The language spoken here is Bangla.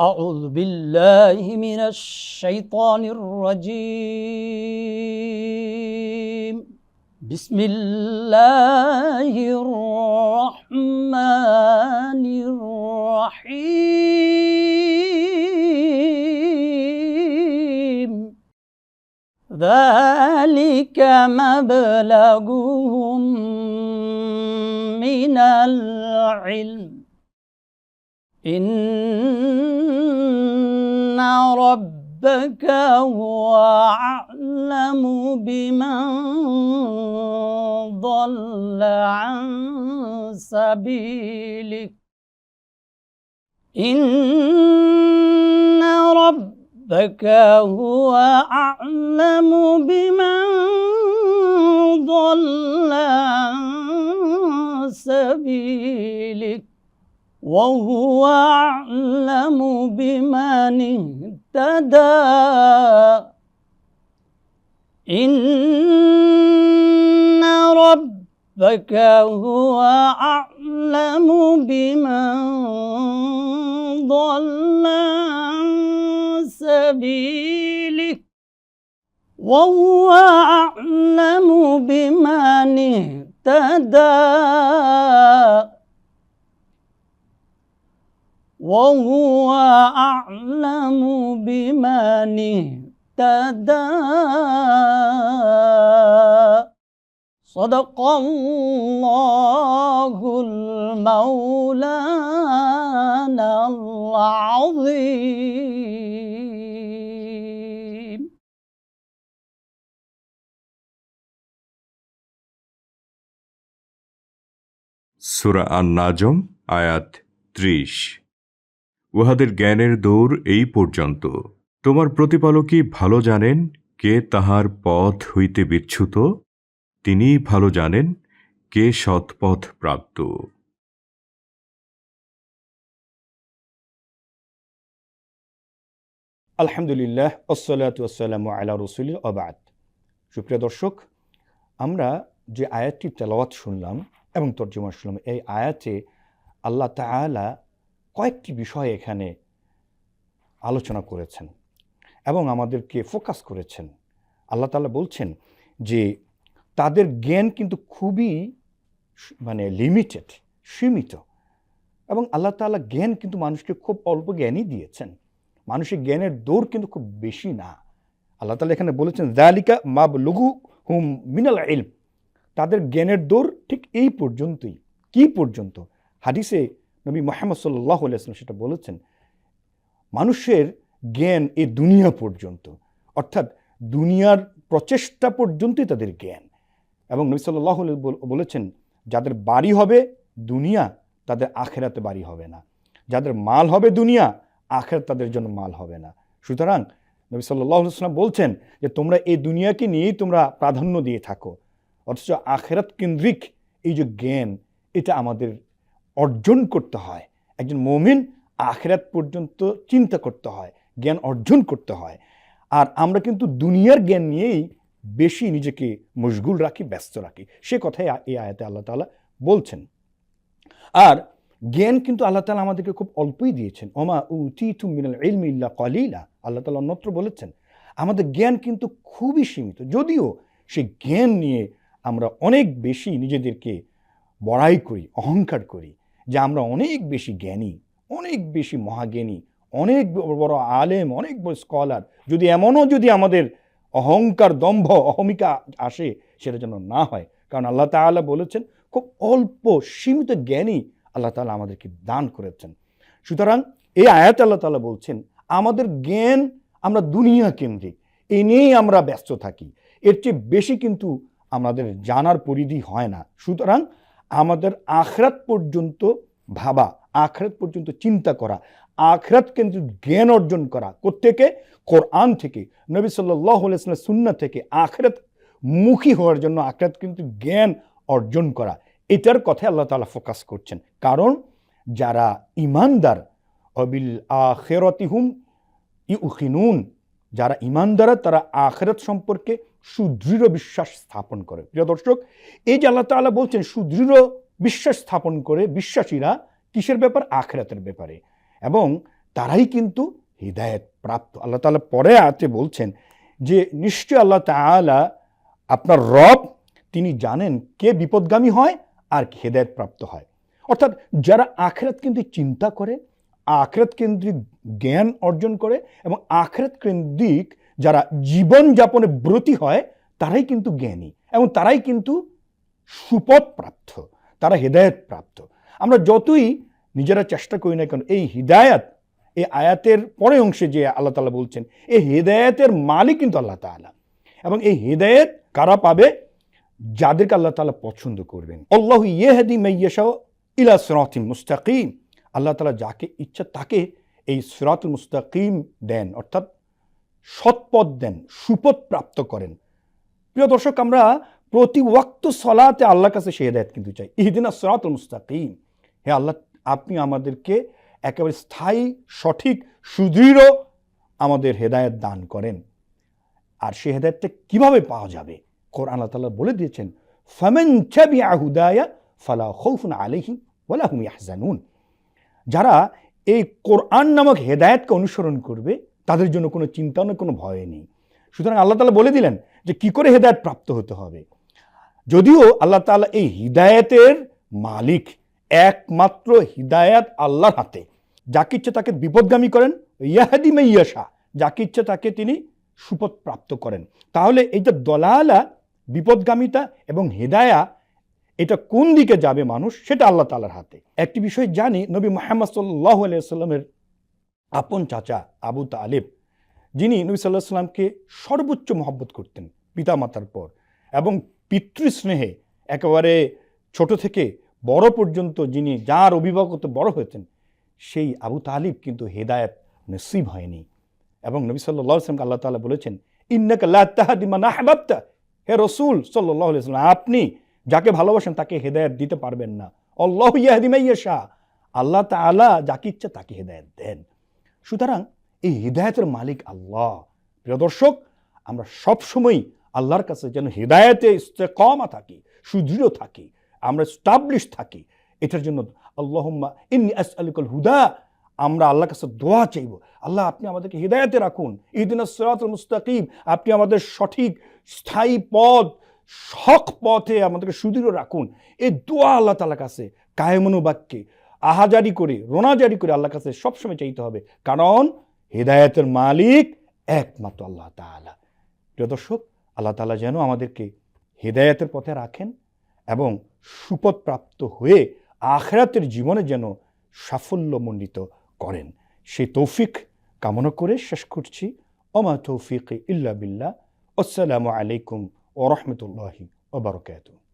أعوذ بالله من الشيطان الرجيم. بسم الله الرحمن الرحيم. ذلك مبلغهم من العلم. إن ربك هو أعلم بمن ضل عن سبيلك. إن ربك هو أعلم بمن ضل عن سبيلك. وهو أعلم بمن اهتدى. إن ربك هو أعلم بمن ضل عن سبيله. وهو أعلم بمن اهتدى. وهو أعلم بمن اهتدى. صدق الله المولانا العظيم. سورة النجم آيات 3 উহাদের জ্ঞানের দৌড় এই পর্যন্ত। তোমার প্রতিপালকই ভালো জানেন কে তাহার পথ হইতে বিচ্ছুত তিনিই ভালো জানেন কে সৎপথ প্রাপ্ত। আলহামদুলিল্লাহ আসসালামু আলা রসুল অবাদ সুপ্রিয় দর্শক, আমরা যে আয়াতটি তেলাওয়াত শুনলাম এবং তর্জমা শুনলাম, এই আয়াতে আল্লাহ তাআলা কয়েকটি বিষয় এখানে আলোচনা করেছেন এবং আমাদেরকে ফোকাস করেছেন। আল্লাহ তাআলা বলছেন যে তাদের জ্ঞান কিন্তু খুবই মানে লিমিটেড সীমিত এবং আল্লাহ তাআলা জ্ঞান কিন্তু মানুষকে খুব অল্প জ্ঞানই দিয়েছেন। মানুষের জ্ঞানের দৌড় কিন্তু খুব বেশি না। আল্লাহ তালা এখানে বলেছেন জালিকা মাব লঘু হুম মিনাল ইলম। তাদের জ্ঞানের দৌড় ঠিক এই পর্যন্তই, কি পর্যন্ত? হাদিসে নবী মোহাম্মদ সাল্লাহ আলাইসলাম সেটা বলেছেন, মানুষের জ্ঞান এ দুনিয়া পর্যন্ত, অর্থাৎ দুনিয়ার প্রচেষ্টা পর্যন্তই তাদের জ্ঞান। এবং নবী সাল্লাহ বলেছেন, যাদের বাড়ি হবে দুনিয়া, তাদের আখেরাতে বাড়ি হবে না। যাদের মাল হবে দুনিয়া আখের তাদের জন্য মাল হবে না। সুতরাং নবী সাল্লাহ বলছেন যে, তোমরা এই দুনিয়াকে নিয়েই তোমরা প্রাধান্য দিয়ে থাকো, অথচ আখেরাত কেন্দ্রিক এই যে জ্ঞান, এটা আমাদের অর্জন করতে হয়। একজন মমিন আখেরাত পর্যন্ত চিন্তা করতে হয়, জ্ঞান অর্জন করতে হয়। আর আমরা কিন্তু দুনিয়ার জ্ঞান নিয়েই বেশি নিজেকে মশগুল রাখি, ব্যস্ত রাখি। সে কথাই এই আয়াতে আল্লাহ তাআলা বলছেন। আর জ্ঞান কিন্তু আল্লাহ তালা আমাদেরকে খুব অল্পই দিয়েছেন। ওমা উতি মিনাল ইলমি ইল্লা কলিলা আল্লাহ তালা অন্যত্র বলেছেন, আমাদের জ্ঞান কিন্তু খুবই সীমিত। যদিও সেই জ্ঞান নিয়ে আমরা অনেক বেশি নিজেদেরকে বড়াই করি, অহংকার করি যে আমরা অনেক বেশি জ্ঞানী, অনেক বেশি মহাজ্ঞানী, অনেক বড় আলেম, অনেক বড় স্কলার। যদি এমনও যদি আমাদের অহংকার দম্ভ, অহমিকা আসে, সেটা যেন না হয়। কারণ আল্লাহ তাআলা বলেছেন, খুব অল্প সীমিত জ্ঞানী আল্লাহ তাআলা আমাদেরকে দান করেছেন। সুতরাং এই আয়াত আল্লাহ তাআলা বলছেন, আমাদের জ্ঞান আমরা দুনিয়া কেন্দ্রিক এই নিয়েই আমরা ব্যস্ত থাকি। এর চেয়ে বেশি কিন্তু আমাদের জানার পরিধি হয় না। সুতরাং আমাদের আখরাত পর্যন্ত ভাবা, আখরাত পর্যন্ত চিন্তা করা, আখরাত কেন্দ্রিক জ্ঞান অর্জন করা। কোত্থেকে? কোরআন থেকে। নবী সাল্লাহ সুন্না থেকে আখরাত মুখী হওয়ার জন্য আখরাত কিন্তু জ্ঞান অর্জন করা। এটার কথায় আল্লাহ তাআলা ফোকাস করছেন। কারণ যারা ইমানদার অবিল আখেরতিহুম ইউখিনুন যারা ইমানদারা তারা আখেরাত সম্পর্কে সুদৃঢ় বিশ্বাস স্থাপন করে। প্রিয় দর্শক, এই যে আল্লাহ তাআলা বলছেন সুদৃঢ় বিশ্বাস স্থাপন করে বিশ্বাসীরা কিসের ব্যাপার? আখেরাতের ব্যাপারে। এবং তারাই কিন্তু হৃদায়ত প্রাপ্ত। আল্লাহ তাআলা পরে আতে বলছেন যে নিশ্চয় আল্লাহ তাআলা আপনার রব, তিনি জানেন কে বিপদগামী হয় আর হেদায়ত প্রাপ্ত হয়। অর্থাৎ যারা আখেরাত কিন্তু চিন্তা করে আখেরাত কেন্দ্রিক জ্ঞান অর্জন করে এবং আখেরাত কেন্দ্রিক যারা জীবনযাপনে ব্রতী হয়, তারাই কিন্তু জ্ঞানী এবং তারাই কিন্তু সুপথ প্রাপ্ত তারা হেদায়ত প্রাপ্ত আমরা যতই নিজেরা চেষ্টা করি না কেন, এই হৃদায়াত, এই আয়াতের পরে অংশে যে আল্লাহ তালা বলছেন, এই হেদায়েতের মালিক কিন্তু আল্লাহ তাআলা এবং এই হেদায়েত কারা পাবে? যাদেরকে আল্লাহ তাআলা পছন্দ করবেন। আল্লাহ ইয়েহাদি মাইয়াশা ইলা সিরাতিম মুস্তাকিম। আল্লাহ তালা যাকে ইচ্ছা তাকে এই সিরাতুল মুস্তাকিম দেন, অর্থাৎ সৎপথ দেন, সুপথ প্রাপ্ত করেন। প্রিয় দর্শক, আমরা প্রতি ওয়াক্ত সলাতে আল্লাহর কাছে সে হেদায়ত কিন্তু চাই। ইহদিনা সিরাতুল মুস্তাকিম। হে আল্লাহ, আপনি আমাদেরকে একেবারে স্থায়ী, সঠিক, সুদৃঢ় আমাদের হেদায়েত দান করেন। আর সে হেদায়তটা কীভাবে পাওয়া যাবে? কোরআন আল্লাহ তাআলা বলে দিয়েছেন, ফামান চাবিআ হুদায়া ফালা খাউফুন আলাইহিম ওয়ালা হুম ইয়াহজানুন। যারা এই কোরআন নামক হেদায়েতকে অনুসরণ করবে, তাদের জন্য কোনো চিন্তা নেই কোনো ভয় নেই। সুতরাং আল্লাহ তাআলা বলে দিলেন যে, কি করে হেদায়ত প্রাপ্ত হতে হবে? যদিও আল্লাহ তাআলা এই হিদায়েতের মালিক, একমাত্র হিদায়াত আল্লাহর হাতে। যাকে ইচ্ছে তাকে বিপদগামী করেন, ইয়াহাদি মাইয়াশা যাকে ইচ্ছে তাকে তিনি সুপথ প্রাপ্ত করেন। তাহলে এই যে দলালা, বিপদগামিতা এবং হেদায়া এটা কোন দিকে যাবে মানুষ, সেটা আল্লাহ তালার হাতে। একটি বিষয় জানি, নবী মোহাম্মদ সাল্লাহ আলিয়াল্লামের আপন চাচা আবু তালেব, যিনি নবী সাল্লাহ সাল্লামকে সর্বোচ্চ মহব্বত করতেন পিতামাতার পর এবং পিতৃস্নেহে একেবারে ছোট থেকে বড় পর্যন্ত যিনি যার অভিভাবকত্ব বড় হয়েছেন, সেই আবু তালিব কিন্তু হেদায়ত নসিব হয়নি। এবং নবী সাল্লাহ সাল্লামকে আল্লাহ তাআলা বলেছেন, ইন্নাকা লা তাহাদি মান হে রসুল সাল্লাহ আপনি যাকে ভালোবাসেন তাকে হেদায়ত দিতে পারবেন না। আল্লাহ ইয়াহদি মাইয়াশা আল্লাহ তাআলা যাকে ইচ্ছা তাকে হেদায়ত দেন। সুতরাং এই হৃদায়তের মালিক আল্লাহ। প্রিয় দর্শক, আমরা সবসময় আল্লাহর কাছে যেন হৃদায়তে ইস্তেকমা থাকি, সুদৃঢ় থাকি, আমরা স্টাবলিশ থাকি, এটার জন্য আল্লাহম্মা ইন্নি আসআলুকাল হুদা, আমরা আল্লাহর কাছে দোয়া চাইব। আল্লাহ, আপনি আমাদেরকে হৃদায়তে রাখুন। ইদিন সিরাতুল মুস্তাকিম, আপনি আমাদের সঠিক, স্থায়ী পথ হক পথে আমাদেরকে সুদৃঢ় রাখুন। এই দোয়া আল্লাহ তালার কাছে, কায়মনু বাক্যে, আহাজারি করে, রোনাজারি করে আল্লাহর কাছে সবসময় চাইতে হবে। কারণ হৃদায়তের মালিক একমাত্র আল্লাহ তাআলা। প্রিয় দর্শক, আল্লাহ তাআলা যেন আমাদেরকে হৃদায়তের পথে রাখেন এবং সুপথ প্রাপ্ত হয়ে আখরাতের জীবনে যেন সাফল্যমণ্ডিত করেন। সেই তৌফিক কামনা করে শেষ করছি। ওমা তৌফিক ইল্লা বিল্লাহ। আসসালামু আলাইকুম ورحمة الله وبركاته.